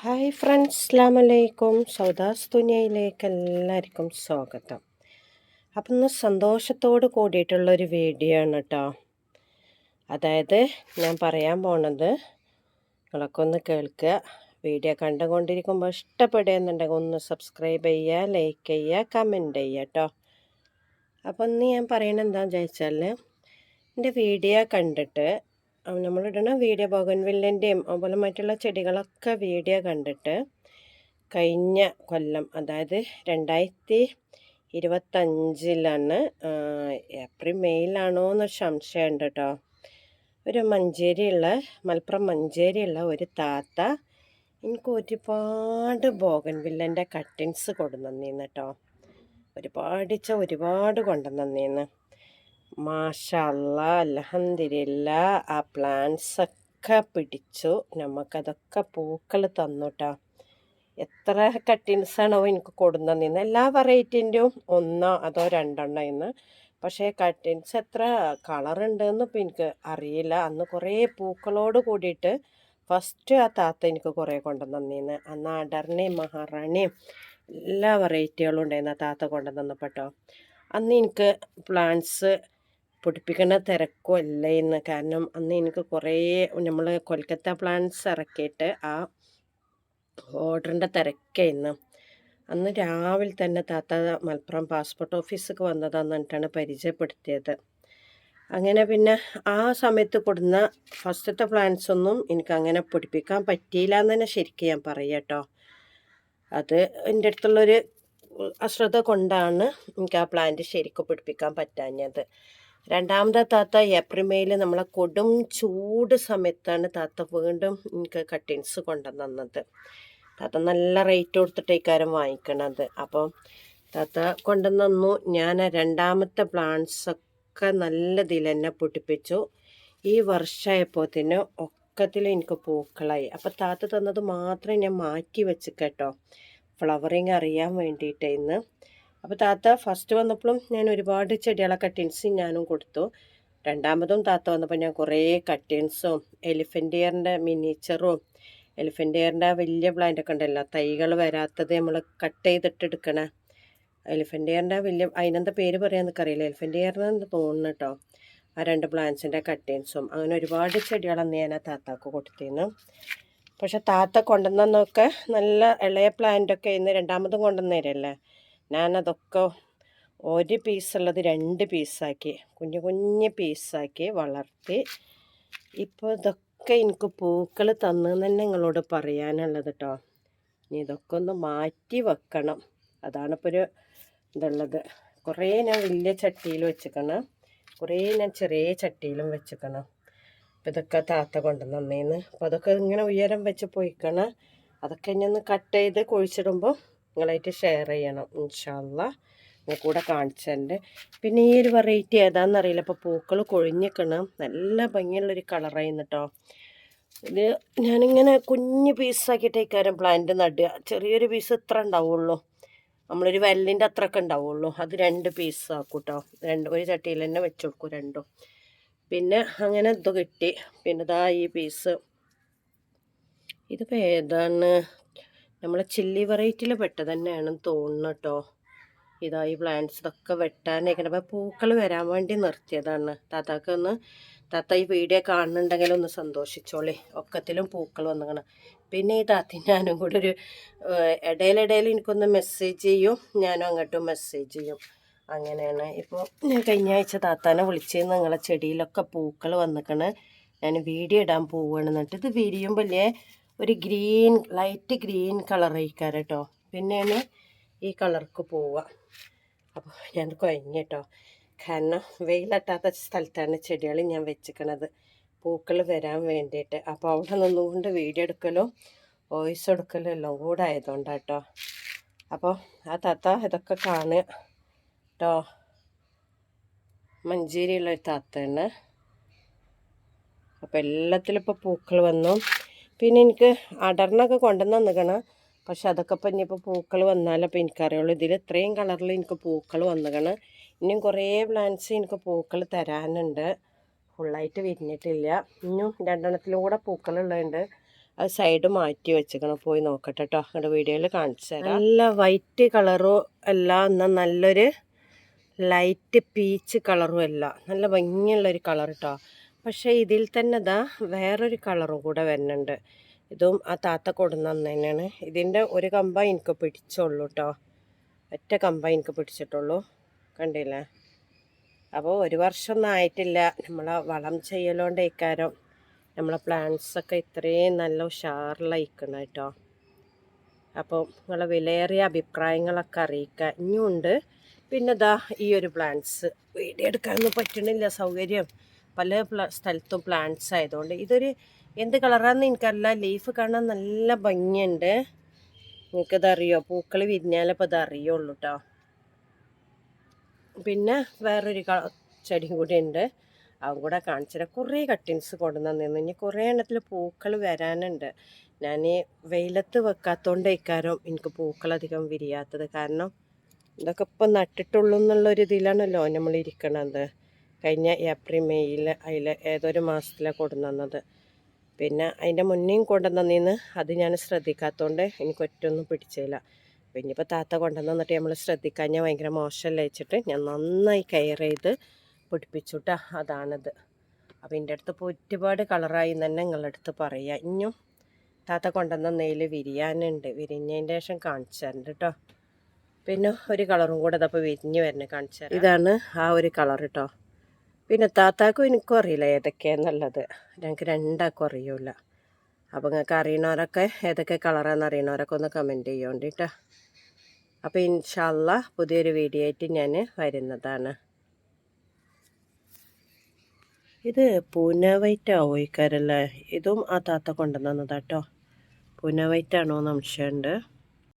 Hi friends അസ്ലാമലൈക്കും സൗദാസ് തുനിയയിലേക്ക് എല്ലാവർക്കും സ്വാഗതം. അപ്പം ഇന്ന് സന്തോഷത്തോട് കൂടിയിട്ടുള്ളൊരു വീഡിയോ ആണ് കേട്ടോ അതായത് ഞാൻ പറയാൻ പോണത് നിങ്ങളൊക്കെ ഒന്ന് കേൾക്കുക. വീഡിയോ കണ്ടുകൊണ്ടിരിക്കുമ്പോൾ ഇഷ്ടപ്പെടുന്നുണ്ടെങ്കിൽ ഒന്ന് സബ്സ്ക്രൈബ് ചെയ്യുക ലൈക്ക് ചെയ്യുക കമന്റ് ചെയ്യുക കേട്ടോ അപ്പം ഇന്ന് ഞാൻ പറയണത് എന്താണെന്ന് ചോദിച്ചാൽ എന്റെ വീഡിയോ കണ്ടിട്ട് നമ്മളിടുന്ന വീഡിയോ ബോഗൻവില്ലിന്റെയും അതുപോലെ മറ്റുള്ള ചെടികളൊക്കെ വീഡിയോ കണ്ടിട്ട് കഴിഞ്ഞ കൊല്ലം അതായത് രണ്ടായിരത്തി ഇരുപത്തഞ്ചിലാണ് ഏപ്രിൽ മെയ്യിലാണോ എന്നൊരു സംശയമുണ്ട് കേട്ടോ ഒരു മഞ്ചേരിയുള്ള മലപ്പുറം മഞ്ചേരിയുള്ള ഒരു താത്ത എനിക്ക് ഒരുപാട് ബോഗൻവില്ലന്റെ കട്ടിങ്സ് കൊണ്ടുവന്നീന്ന് കേട്ടോ. ഒരുപാട് ഒരുപാട് കൊണ്ടുവന്നീന്ന് മാഷല്ല അലഹന്തിരില്ല ആ പ്ലാന്റ്സ് ഒക്കെ പിടിച്ചു. നമുക്കതൊക്കെ പൂക്കൾ തന്നുട്ടാ. എത്ര കട്ടിങ്സാണോ എനിക്ക് കൊടുന്നതിന്ന് എല്ലാ വെറൈറ്റിന്റെയും ഒന്നോ അതോ രണ്ടെണ്ണോ ഇന്ന്. പക്ഷേ കട്ടിങ്സ് എത്ര കളറുണ്ടെന്ന് ഇപ്പം എനിക്ക് അറിയില്ല. അന്ന് കുറേ പൂക്കളോട് കൂടിയിട്ട് ഫസ്റ്റ് ആ താത്ത എനിക്ക് കുറേ കൊണ്ടുവന്നിന്ന് അന്ന് അടർണയും മഹാറാണിയും എല്ലാ വെറൈറ്റികളും ഉണ്ടായിരുന്നു ആ താത്ത കൊണ്ടുവന്നപ്പെട്ടോ അന്ന് എനിക്ക് പ്ലാന്റ്സ് പൊടിപ്പിക്കുന്ന തിരക്കും അല്ല കാരണം അന്ന് എനിക്ക് കുറേ നമ്മൾ കൊൽക്കത്ത പ്ലാൻസ് ഇറക്കിയിട്ട് ആ ഓർഡറിന്റെ തിരക്കായിരുന്നു അന്ന് രാവിലെ തന്നെ താത്ത മലപ്പുറം പാസ്പോർട്ട് ഓഫീസിലേക്ക് വന്നതാന്ന് പറഞ്ഞിട്ടാണ് പരിചയപ്പെടുത്തിയത്. അങ്ങനെ പിന്നെ ആ സമയത്ത് കൊടുന്ന ഫസ്റ്റത്തെ പ്ലാൻസ് ഒന്നും എനിക്ക് അങ്ങനെ പൊടിപ്പിക്കാൻ പറ്റിയില്ല എന്ന് തന്നെ ശരിക്കും ഞാൻ പറയാം അത് എന്റെ അടുത്തുള്ളൊരു അശ്രദ്ധ കൊണ്ടാണ് എനിക്ക് ആ പ്ലാന്റ് ശരിക്കും പിടിപ്പിക്കാൻ പറ്റാഞ്ഞത്. രണ്ടാമത്തെ താത്ത ഏപ്രിൽ മെയിൽ നമ്മളെ കൊടും ചൂട് സമയത്താണ് താത്ത വീണ്ടും എനിക്ക് കട്ടിങ്സ് കൊണ്ടുവന്നത് താത്ത നല്ല റേറ്റ് കൊടുത്തിട്ട് ഇക്കാരം വാങ്ങിക്കണത്. അപ്പം താത്ത കൊണ്ടുവന്നു ഞാൻ രണ്ടാമത്തെ പ്ലാന്റ്സൊക്കെ നല്ല ഇതിൽ തന്നെ പൊട്ടിപ്പിച്ചു. ഈ വർഷമായപ്പോത്തിന് ഒക്കത്തിൽ എനിക്ക് പൂക്കളായി. അപ്പം താത്ത തന്നത് മാത്രം ഞാൻ മാറ്റി വെച്ച് കേട്ടോ. ഫ്ലവറിങ് അറിയാൻ വേണ്ടിയിട്ട് ഇന്ന്. അപ്പോൾ താത്ത ഫസ്റ്റ് വന്നപ്പോഴും ഞാൻ ഒരുപാട് ചെടികളെ കട്ടിൻസ് ഞാനും കൊടുത്തു. രണ്ടാമതും താത്ത വന്നപ്പോൾ ഞാൻ കുറേ കട്ടിൻസും എലിഫന്റ് ഇയറിന്റെ മിനിച്ചറും എലിഫന്റ് ഇയറിന്റെ വലിയ പ്ലാന്റൊക്കെ ഉണ്ടല്ലോ തൈകൾ വരാത്തത് നമ്മൾ കട്ട് ചെയ്തിട്ട് എടുക്കണ. എലിഫന്റ് ഇയറിന്റെ വലിയ അതിനെന്താ പേര് പറയാമെന്നൊക്കെ അറിയില്ല എലിഫന്റ് ഇയറിനെന്ന് തോന്നുന്നു കേട്ടോ ആ രണ്ട് പ്ലാന്റ്സിന്റെ കട്ടിൻസും അങ്ങനെ ഒരുപാട് ചെടികളന്ന് ഞാൻ ആ താത്താക്ക് കൊടുത്തിരുന്നു. പക്ഷെ താത്ത കൊണ്ടുവന്നൊക്കെ നല്ല ഇളയ പ്ലാന്റൊക്കെ ഇന്ന് രണ്ടാമതും കൊണ്ടുവന്നേരല്ലേ? ഞാനതൊക്കെ ഒരു പീസുള്ളത് രണ്ട് പീസാക്കി കുഞ്ഞു കുഞ്ഞു പീസാക്കി വളർത്തി. ഇപ്പോൾ ഇതൊക്കെ എനിക്ക് പൂക്കൾ തന്നു തന്നെ നിങ്ങളോട് പറയാനുള്ളത് കേട്ടോ ഇനി ഇതൊക്കെ ഒന്ന് മാറ്റി വെക്കണം. അതാണിപ്പോൾ ഒരു ഇതുള്ളത്. കുറേ ഞാൻ വലിയ ചട്ടിയിൽ വെച്ചിക്കണം കുറേ ഞാൻ ചെറിയ ചട്ടിയിലും വെച്ചിക്കണം അപ്പോൾ ഇതൊക്കെ താത്ത കൊണ്ടുവന്നേന്ന്. അപ്പോൾ അതൊക്കെ ഇങ്ങനെ ഉയരം വെച്ച് പോയിക്കണം. അതൊക്കെ ഇനി ഒന്ന് കട്ട് ചെയ്ത് കുഴിച്ചിടുമ്പോൾ നിങ്ങളായിട്ട് ഷെയർ ചെയ്യണം ഇൻഷാല്ല നിങ്ങൾ കൂടെ കാണിച്ചുണ്ട് പിന്നെ ഈ ഒരു വെറൈറ്റി ഏതാണെന്നറിയില്ല അപ്പോൾ പൂക്കൾ കൊഴിഞ്ഞിക്കണം. നല്ല ഭംഗിയുള്ളൊരു കളറായിരുന്നു കേട്ടോ ഇത് ഞാനിങ്ങനെ കുഞ്ഞ് പീസാക്കിയിട്ടേക്കാരം പ്ലാന്റ് നടുക ചെറിയൊരു പീസ് ഇത്ര ഉണ്ടാവുള്ളൂ. നമ്മളൊരു വെല്ലിന്റെ അത്രയൊക്കെ ഉണ്ടാവുള്ളൂ. അത് രണ്ട് പീസ് ആക്കും കേട്ടോ രണ്ട് ഒരു ചട്ടിയിൽ തന്നെ വെച്ച് കൊടുക്കും രണ്ടും. പിന്നെ അങ്ങനെ ഇത് കിട്ടി. പിന്നെ ഇതാ ഈ പീസ് ഇതിപ്പോൾ ഏതാണ്? നമ്മളെ ചില്ലി വെറൈറ്റിയിൽ പെട്ട തന്നെയാണെന്ന് തോന്നുന്നു കേട്ടോ ഇതാ ഈ പ്ലാന്റ്സ് ഇതൊക്കെ വെട്ടാനേക്കണം പൂക്കൾ വരാൻ വേണ്ടി നിർത്തിയതാണ്. താത്താക്ക് ഒന്ന് താത്ത ഈ വീഡിയോ കാണുന്നുണ്ടെങ്കിൽ ഒന്ന് സന്തോഷിച്ചോളി. ഒക്കത്തിലും പൂക്കൾ വന്നിക്കണം. പിന്നെ ഈ താത്തി ഞാനും കൂടെ ഒരു ഇടയിലിടയിൽ എനിക്കൊന്ന് മെസ്സേജ് ചെയ്യും. ഞാനും അങ്ങോട്ടും മെസ്സേജ് ചെയ്യും. അങ്ങനെയാണ്. ഇപ്പോൾ ഞാൻ കഴിഞ്ഞ ആഴ്ച താത്താനെ വിളിച്ച് നിങ്ങളെ ചെടിയിലൊക്കെ പൂക്കൾ വന്നിക്കണ്. ഞാൻ വീഡിയോ ഇടാൻ പോവുകയാണ് എന്നിട്ട് ഇത് വിരിയുമ്പോൾ ഒരു ഗ്രീൻ ലൈറ്റ് ഗ്രീൻ കളർ ആയിക്കാരം കേട്ടോ പിന്നെയാണ് ഈ കളർക്ക് പോവുക. അപ്പോൾ ഞാൻ കുഴഞ്ഞ കേട്ടോ കാരണം വെയിലട്ടാത്ത സ്ഥലത്താണ് ചെടികൾ ഞാൻ വെച്ചിക്കണത്. പൂക്കൾ വരാൻ വേണ്ടിയിട്ട്. അപ്പോൾ അവിടെ നിന്നുകൊണ്ട് വീഡിയോ എടുക്കലും വോയിസ് എടുക്കലും എല്ലാം കൂടെ ആയതുകൊണ്ടാണ് കേട്ടോ അപ്പോൾ ആ തത്ത ഇതൊക്കെ കാണുക കേട്ടോ മഞ്ചേരിയുള്ള ഒരു താത്തയാണ്. അപ്പോൾ എല്ലാത്തിലും ഇപ്പോൾ പൂക്കൾ വന്നു. പിന്നെ എനിക്ക് അടർന്നൊക്കെ കൊണ്ടുവന്ന് നിൽക്കണം പക്ഷെ അതൊക്കെ ഇപ്പം ഇനിയിപ്പോൾ പൂക്കൾ വന്നാലപ്പോൾ എനിക്കറിയുള്ളൂ. ഇതിൽ ഇത്രയും കളറിൽ എനിക്ക് പൂക്കൾ വന്നിക്കണം. ഇനിയും കുറേ പ്ലാന്റ്സ് എനിക്ക് പൂക്കൾ തരാനുണ്ട്. ഫുള്ളായിട്ട് വിരിഞ്ഞിട്ടില്ല. ഇനിയും രണ്ടെണ്ണത്തിലൂടെ കൂടെ പൂക്കളുള്ളതുണ്ട് അത് സൈഡ് മാറ്റി വെച്ചിക്കണം. പോയി നോക്കട്ടെ കേട്ടോ അങ്ങോട്ട് വീഡിയോയിൽ കാണിച്ചു തരാം. നല്ല വൈറ്റ് കളറും അല്ല എന്നാൽ നല്ലൊരു ലൈറ്റ് പീച്ച് കളറും അല്ല നല്ല ഭംഗിയുള്ളൊരു കളർ കേട്ടോ പക്ഷേ ഇതിൽ തന്നെ ഇതാ വേറൊരു കളറും കൂടെ വരുന്നുണ്ട്. ഇതും ആ താത്ത കൊടുന്ന തന്നെയാണ് ഇതിന്റെ ഒരു കമ്പ എനിക്ക് പിടിച്ചുള്ളൂ കേട്ടോ ഒറ്റ കമ്പ എനിക്ക് പിടിച്ചിട്ടുള്ളൂ. കണ്ടില്ലേ? അപ്പോൾ ഒരു വർഷമൊന്നും ആയിട്ടില്ല. നമ്മൾ വളം ചെയ്യലോണ്ട് ഇക്കാരം നമ്മളെ പ്ലാന്റ്സൊക്കെ ഇത്രയും നല്ല ഉഷാറിലയക്കണം കേട്ടോ അപ്പോൾ നിങ്ങളെ വിലയേറിയ അഭിപ്രായങ്ങളൊക്കെ അറിയിക്കുക. ഇനിയുണ്ട്. പിന്നെ ദാ ഈ ഒരു പ്ലാന്റ്സ് വീഡിയോ എടുക്കാനൊന്നും പറ്റണില്ല സൗകര്യം. പല സ്ഥലത്തും പ്ലാന്റ്സ് ആയതുകൊണ്ട് ഇതൊരു എന്ത് കളറാന്ന് എനിക്കറിയില്ല. ലീഫ് കാണാൻ നല്ല ഭംഗിയുണ്ട്. നിങ്ങൾക്കിതറിയോ? പൂക്കൾ വിരിഞ്ഞാലപ്പോൾ അത് അറിയുള്ളൂ കേട്ടോ പിന്നെ വേറൊരു ചെടിയും കൂടി ഉണ്ട്. അതും കൂടെ കാണിച്ചിട്ട് കുറേ കട്ടിങ്സ് കൊണ്ടുവന്നിരുന്നു ഇനി കുറേ എണ്ണത്തിൽ പൂക്കൾ വരാനുണ്ട്. ഞാൻ വെയിലത്ത് വെക്കാത്തതുകൊണ്ട് ഇക്കാരം എനിക്ക് പൂക്കളധികം വിരിയാത്തത്. കാരണം ഇതൊക്കെ ഇപ്പം നട്ടിട്ടുള്ളൂ എന്നുള്ളൊരു ഇതിലാണല്ലോ നമ്മൾ കഴിഞ്ഞ ഏപ്രിൽ മെയ്യിൽ അതിൽ ഏതൊരു മാസത്തിലാണ് കൊണ്ടുവന്നത്. പിന്നെ അതിന്റെ മുന്നേയും കൊണ്ടുവന്നീന്ന് അത് ഞാൻ ശ്രദ്ധിക്കാത്തതുകൊണ്ട് എനിക്ക് ഒറ്റൊന്നും പിടിച്ചില്ല. പിന്നെ ഇപ്പോൾ താത്ത കൊണ്ടുവന്നിട്ട് നമ്മൾ ശ്രദ്ധിക്കാൻ ഞാൻ ഭയങ്കര മോശമല്ല വെച്ചിട്ട് ഞാൻ നന്നായി കെയർ ചെയ്ത് പിടിപ്പിച്ചുട്ടാ അതാണിത്. അപ്പോൾ എന്റെ അടുത്ത് ഇപ്പോൾ ഒരുപാട് കളറായി തന്നെ നിങ്ങളുടെ അടുത്ത് പറയുക ഇനിയും താത്ത കൊണ്ടുവന്ന നെയിൽ വിരിയാനുണ്ട്. വിരിഞ്ഞതിന്റെ ശേഷം കാണിച്ചു തരണ്ട് കേട്ടോ പിന്നെ ഒരു കളറും കൂടെ അതപ്പോൾ വിരിഞ്ഞ് വരണേ കാണിച്ചു ഇതാണ് ആ ഒരു കളർ കേട്ടോ പിന്നെ താത്താക്കും എനിക്കും അറിയില്ല ഏതൊക്കെയാന്നുള്ളത് ഞങ്ങൾക്ക് രണ്ടാക്കും അറിയൂല. അപ്പോൾ നിങ്ങൾക്ക് അറിയണവരൊക്കെ ഏതൊക്കെ കളറാണെന്ന് അറിയണവരൊക്കെ ഒന്ന് കമന്റ് ചെയ്യോണ്ട് കേട്ടോ അപ്പോൾ ഇൻഷാല്ല പുതിയൊരു വീഡിയോ ആയിട്ട് ഞാൻ വരുന്നതാണ്. ഇത് പൂന വൈറ്റ് ആവോയിക്കാരല്ലേ ഇതും ആ താത്ത കൊണ്ടുവന്നതാട്ടോ. പൂന വൈറ്റ് ആണോ എന്ന് സംശയമുണ്ട്